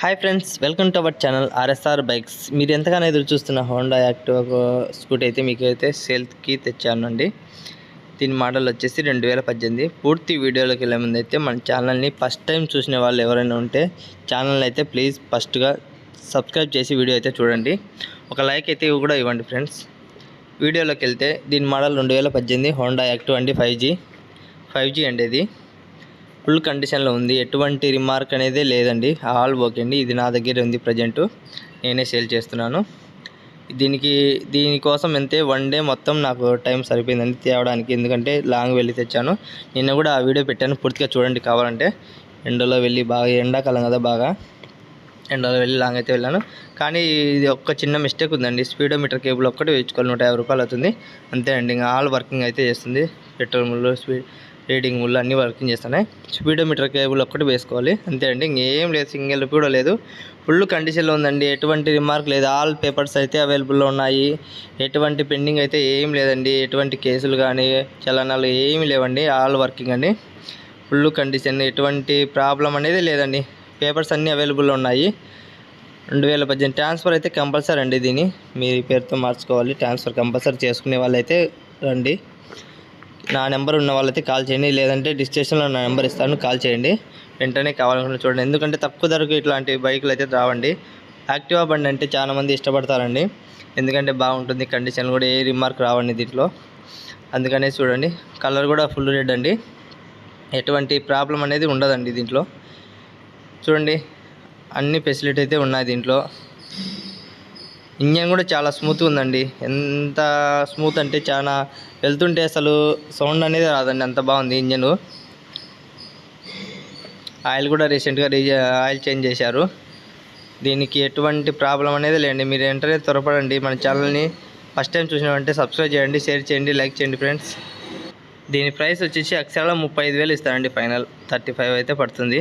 Hi friends welcome to our channel RSR bikes మీరు ఎంతగానో ఎదురు చూస్తున్న హోండా యాక్టివ్ స్కూటీ అయితే మీకు అయితే సేల్కి తెచ్చానండి దీని మోడల్ వచ్చేసి రెండు వేల పద్దెనిమిది. పూర్తి వీడియోలోకి వెళ్ళే ముందు అయితే మన ఛానల్ని ఫస్ట్ టైం చూసిన వాళ్ళు ఎవరైనా ఉంటే ఛానల్ అయితే ప్లీజ్ ఫస్ట్గా సబ్స్క్రైబ్ చేసి వీడియో అయితే చూడండి. ఒక లైక్ అయితే కూడా ఇవ్వండి ఫ్రెండ్స్ వీడియోలోకి వెళ్తే దీని మోడల్ రెండు వేల పద్దెనిమిది హోండా యాక్టివ్ అండి ఫైవ్ జీ ఫైవ్ జీ అండి ఇది. ఫుల్ కండిషన్లో ఉంది. ఎటువంటి రిమార్క్ అనేది లేదండి. ఆల్ ఓకే అండి. ఇది నా దగ్గర ఉంది ప్రజెంటు. నేనే సేల్ చేస్తున్నాను. దీనికి దీనికోసం అంతే వన్ డే మొత్తం నాకు టైం సరిపోయిందండి తేవడానికి. ఎందుకంటే లాంగ్ వెళ్ళి తెచ్చాను. నిన్న కూడా ఆ వీడియో పెట్టాను. పూర్తిగా చూడండి కావాలంటే. ఎండలో వెళ్ళి బాగా ఎండాకాలం కదా బాగా. ఎండలో వెళ్ళి లాంగ్ అయితే వెళ్ళాను. కానీ ఇది ఒక్క చిన్న మిస్టేక్ ఉందండి. స్పీడోమీటర్ కేబుల్ ఒక్కటి వేయించుకోవాలి. నూట యాభై రూపాయలు అవుతుంది. అంతే అండి. ఇంకా ఆల్ వర్కింగ్ అయితే చేస్తుంది. పెట్రోల్ స్పీడ్ రీడింగ్ ముళ్ళు అన్నీ వర్కింగ్ చేస్తున్నాయి. స్పీడోమీటర్ కేబుల్ ఒక్కటి వేసుకోవాలి. అంతే అండి ఇంకేం లేదు సింగిల్ కూడా లేదు. ఫుల్ కండిషన్లో ఉందండి ఎటువంటి రిమార్క్ లేదు. ఆల్ పేపర్స్ అయితే అవైలబుల్లో ఉన్నాయి. ఎటువంటి పెండింగ్ అయితే ఏం లేదండి. ఎటువంటి కేసులు కానీ చలనాలు ఏమీ లేవండి. ఆల్ వర్కింగ్ అండి. ఫుల్ కండిషన్ ఎటువంటి ప్రాబ్లం అనేది లేదండి. పేపర్స్ అన్నీ అవైలబుల్లో ఉన్నాయి. రెండు వేల పద్దెనిమిది ట్రాన్స్ఫర్ అయితే కంపల్సరీ అండి దీన్ని మీ పేరుతో మార్చుకోవాలి. ట్రాన్స్ఫర్ కంపల్సరీ చేసుకునే వాళ్ళైతే రండి. నా నెంబర్ ఉన్న వాళ్ళైతే కాల్ చేయండి. లేదంటే డిస్టేషన్లో నా నెంబర్ ఇస్తాను. కాల్ చేయండి. వెంటనే కావాలనుకుంటే చూడండి ఎందుకంటే తక్కువ ధరకు ఇట్లాంటి బైకులు అయితే రావండి. యాక్టివా బండి అంటే చాలా మంది ఇష్టపడతారండి. ఎందుకంటే బాగుంటుంది. కండిషన్ కూడా ఏ రిమార్క్ రావండి దీంట్లో. అందుకనే చూడండి. కలర్ కూడా ఫుల్ రెడ్ అండి. ఎటువంటి ప్రాబ్లం అనేది ఉండదండి దీంట్లో. చూడండి. అన్ని ఫెసిలిటీ అయితే ఉన్నాయి దీంట్లో. ఇంజన్ కూడా చాలా స్మూత్ ఉందండి. ఎంత స్మూత్ అంటే చాలా వెళ్తుంటే అసలు సౌండ్ అనేది రాదండి. అంత బాగుంది ఇంజను. ఆయిల్ కూడా రీసెంట్గా రీ ఆయిల్ చేంజ్ చేశారు. దీనికి ఎటువంటి ప్రాబ్లం అనేది లేండి మీరు వెంటనే త్వరపడండి. మన ఛానల్ని ఫస్ట్ టైం చూసినామంటే సబ్స్క్రైబ్ చేయండి షేర్ చేయండి లైక్ చేయండి ఫ్రెండ్స్ దీని ప్రైస్ వచ్చేసి అక్షరాల ముప్పై ఐదు వేలు ఇస్తారండి. ఫైనల్ థర్టీ ఫైవ్ అయితే పడుతుంది.